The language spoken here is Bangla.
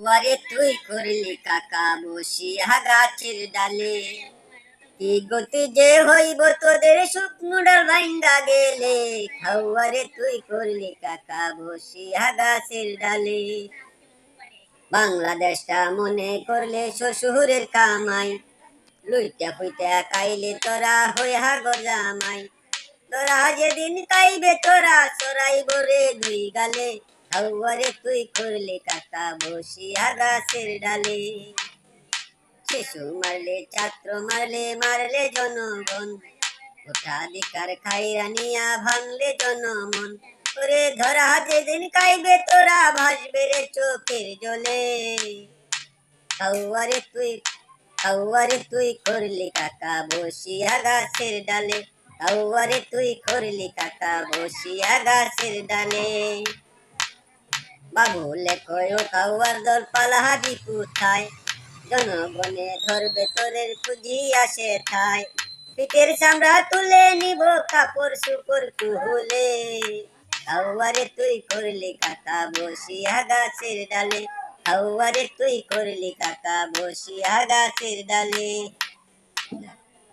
ওয়ারে তুই করলি কাকা বসিয়া গাছের ডালে। কি গতি যে হইব তোদের শুকনো ডাল ভাঙ্গা গেলে? খাওয়ারে তুই করলি কাকা বসিয়া গাছের ডালে। বাংলাদেশটা মনে করলে শ্বশুরের কামাই। লুইটা ফুইটা কাইলে তোরা হইয়া গো জামাই। তোরা যেদিন কাইবে তোরা চড়াইব রে দুই গালে। হাওয়ারে তুই করলে কাকা বসিয়া গাছের ডালে। শিশু মারলে, ছাত্র মারলে মারলে জনগণ। ভোটাধিকার খাইরা নিয়া ভাঙলে জনমন। ওরে ধরা যেদিন কাইবে তোরা ভাসবে রে চোখের জলে। হাওয়ারে তুই হাওয়ারে তুই করলি কাকা বসিয়া গাছের ডালে। হাওয়ারে তুই করলি কাকা বসিয়া গাছের ডালে। বাবুলে কয় কাউয়ার দল পালাহাবি কোথায়? জনগণে ধরবে তোদের পুঁজি আসে ঠায়। পিঠের চামড়া তুলে নিব কাপড় সুপর কুহুলে। কাউয়ারে তুই করলি কাকা বসিয়া গাছের ডালে। কাউয়ারে তুই করলি কাকা বসিয়া গাছের ডালে।